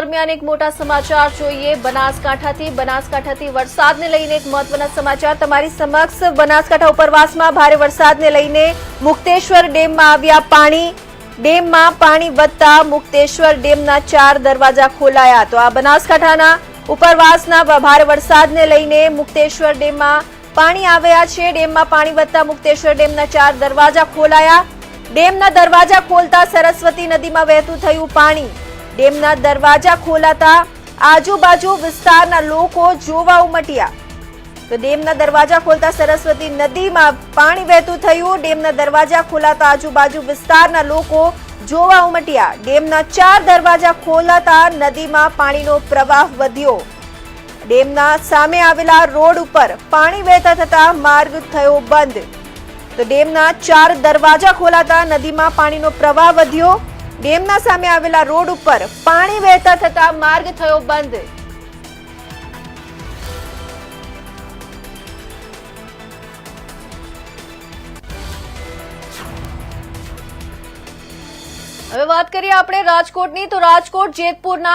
દરમિયાન એક મોટા સમાચાર જોઈએ. બનાસકાંઠાથી બનાસકાંઠાથી વરસાદને લઈને એક મહત્વના સમાચાર. તમારી સમક્ષ બનાસકાંઠા ઉપરવાસમાં ભારે વરસાદને લઈને મુક્તેશ્વર ડેમમાં આવ્યા પાણી. ડેમમાં પાણી વધતા મુક્તેશ્વર ડેમના ચાર દરવાજા ખોલાયા. તો આ બનાસકાંઠાના ઉપરવાસના ભારે વરસાદને લઈને મુક્તેશ્વર ડેમમાં પાણી આવ્યા છે. ડેમમાં પાણી વધતા મુક્તેશ્વર ડેમના ચાર દરવાજા ખોલાયા. ડેમના દરવાજા ખોલતા સરસ્વતી નદીમાં વહેતું થયું પાણી. ડેમના દરવાજા ખોલાતા આજુબાજુ વિસ્તારના લોકો જોવા ઉમટ્યા. તો ડેમના દરવાજા ખોલતા સરસ્વતી નદીમાં પાણી વહેતું થયું. ડેમના દરવાજા ખોલાતા આજુબાજુ વિસ્તારના લોકો જોવા ઉમટ્યા. ડેમના ચાર દરવાજા ખોલાતા નદીમાં પાણીનો પ્રવાહ વધ્યો. ડેમના સામે આવેલા રોડ ઉપર પાણી વહેતા થતા માર્ગ થયો બંધ. તો ડેમના ચાર દરવાજા ખોલાતા નદીમાં પાણીનો પ્રવાહ વધ્યો. ડેમના સામે આવેલા રોડ ઉપર પાણી વહેતા થતા માર્ગ થયો બંધ. હવે વાત કરીએ આપણે રાજકોટની. તો રાજકોટ જેતપુરના